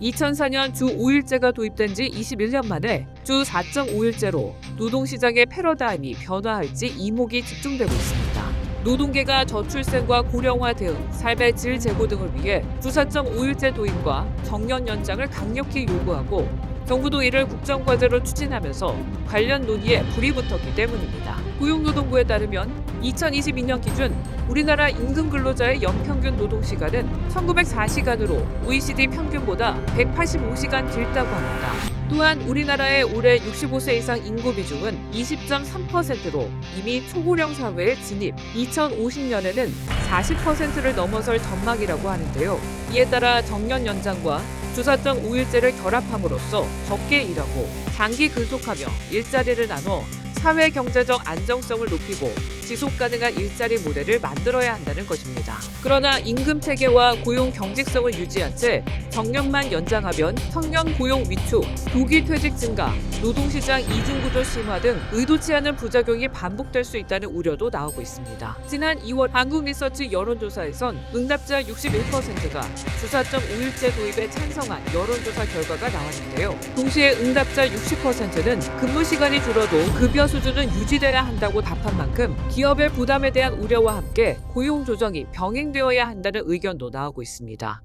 2004년 주 5일제가 도입된 지 21년 만에 주 4.5일제로 노동시장의 패러다임이 변화할지 이목이 집중되고 있습니다. 노동계가 저출생과 고령화 대응, 삶의 질 제고 등을 위해 주 4.5일제 도입과 정년 연장을 강력히 요구하고 정부도 이를 국정과제로 추진하면서 관련 논의에 불이 붙었기 때문입니다. 고용노동부에 따르면 2022년 기준 우리나라 임금 근로자의 연평균 노동 시간은 1904시간으로 OECD 평균보다 185시간 길다고 합니다. 또한 우리나라의 올해 65세 이상 인구 비중은 20.3%로 이미 초고령 사회에 진입, 2050년에는 40%를 넘어설 전망이라고 하는데요. 이에 따라 정년 연장과 주사점 5일제를 결합함으로써 적게 일하고 장기 근속하며 일자리를 나눠 사회 경제적 안정성을 높이고 지속 가능한 일자리 모델을 만들어야 한다는 것입니다. 그러나 임금 체계와 고용 경직성을 유지한 채 정년만 연장하면 청년 고용 위축, 조기 퇴직 증가, 노동시장 이중구조 심화 등 의도치 않은 부작용이 반복될 수 있다는 우려도 나오고 있습니다. 지난 2월 한국리서치 여론조사에선 응답자 61%가 주사점 5일제 도입에 찬성한 여론조사 결과가 나왔는데요. 동시에 응답자 60%는 근무 시간이 줄어도 급여 수준은 유지돼야 한다고 답한 만큼 기업의 부담에 대한 우려와 함께 고용 조정이 병행되어야 한다는 의견도 나오고 있습니다.